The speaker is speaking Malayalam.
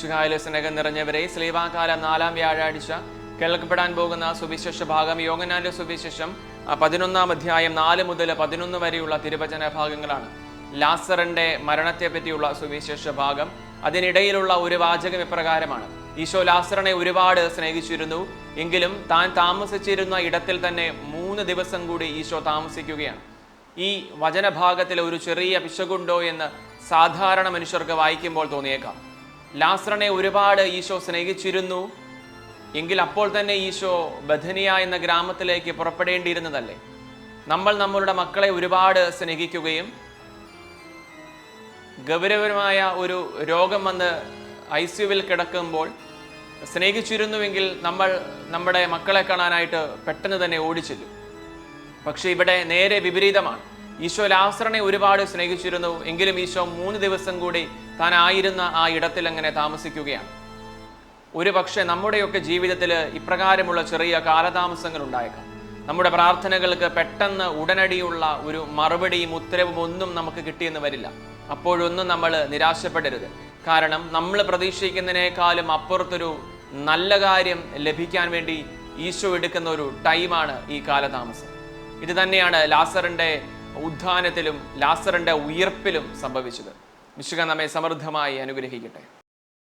ഷുഹായിലെ സ്നേഹം നിറഞ്ഞവരെ സ്ലീവാകാല നാലാം വ്യാഴാഴ്ച കേൾക്കപ്പെടാൻ പോകുന്ന സുവിശേഷ ഭാഗം യോഗനാന്റെ സുവിശേഷം പതിനൊന്നാം അധ്യായം നാല് മുതൽ പതിനൊന്ന് വരെയുള്ള തിരുവചന ഭാഗങ്ങളാണ്. ലാസറിന്റെ മരണത്തെ പറ്റിയുള്ള സുവിശേഷ ഭാഗം അതിനിടയിലുള്ള ഒരു വാചകം ഇപ്രകാരമാണ്. ഈശോ ലാസറിനെ ഒരുപാട് സ്നേഹിച്ചിരുന്നു എങ്കിലും താൻ താമസിച്ചിരുന്ന ഇടത്തിൽ തന്നെ മൂന്ന് ദിവസം കൂടി ഈശോ താമസിക്കുകയാണ്. ഈ വചനഭാഗത്തിൽ ഒരു ചെറിയ പിശകുണ്ടോ എന്ന് സാധാരണ മനുഷ്യർക്ക് വായിക്കുമ്പോൾ തോന്നിയേക്കാം. ലാസറിനെ ഒരുപാട് ഈശോ സ്നേഹിച്ചിരുന്നു. എങ്കിൽ അപ്പോൾ തന്നെ ഈശോ ബഥനിയ എന്ന ഗ്രാമത്തിലേക്ക് പുറപ്പെടേണ്ടിയിരുന്നതല്ലേ? നമ്മൾ നമ്മളുടെ മക്കളെ ഒരുപാട് സ്നേഹിക്കുകയും ഗൗരവമായ ഒരു രോഗം വന്ന് ഐ സിയുവിൽ കിടക്കുമ്പോൾ സ്നേഹിച്ചിരുന്നുവെങ്കിൽ നമ്മൾ നമ്മുടെ മക്കളെ കാണാനായിട്ട് പെട്ടെന്ന് തന്നെ ഓടിച്ചെല്ലും. പക്ഷേ ഇവിടെ നേരെ വിപരീതമാണ്. ഈശോ ലാസറിനെ ഒരുപാട് സ്നേഹിച്ചിരുന്നു. എങ്കിലും ഈശോ മൂന്ന് ദിവസം കൂടി താൻ ആയിരുന്ന ആ ഇടത്തിൽ അങ്ങനെ താമസിക്കുകയാണ്. ഒരു പക്ഷേ നമ്മുടെയൊക്കെ ജീവിതത്തിൽ ഇപ്രകാരമുള്ള ചെറിയ കാലതാമസങ്ങൾ ഉണ്ടായേക്കാം. നമ്മുടെ പ്രാർത്ഥനകൾക്ക് പെട്ടെന്ന് ഉടനടിയുള്ള ഒരു മറുപടിയും ഉത്തരവും ഒന്നും നമുക്ക് കിട്ടിയെന്ന് വരില്ല. അപ്പോഴൊന്നും നമ്മൾ നിരാശപ്പെടരുത്. കാരണം നമ്മൾ പ്രതീക്ഷിക്കുന്നതിനേക്കാളും അപ്പുറത്തൊരു നല്ല കാര്യം ലഭിക്കാൻ വേണ്ടി ഈശോ എടുക്കുന്ന ഒരു ടൈമാണ് ഈ കാലതാമസം. ഇത് തന്നെയാണ് ലാസറിന്റെ ഉത്ഥാനത്തിലും ലാസറിന്റെ ഉയർപ്പിലും സംഭവിച്ചത്. വിശുഖ നമ്മെ സമൃദ്ധമായി അനുഗ്രഹിക്കട്ടെ.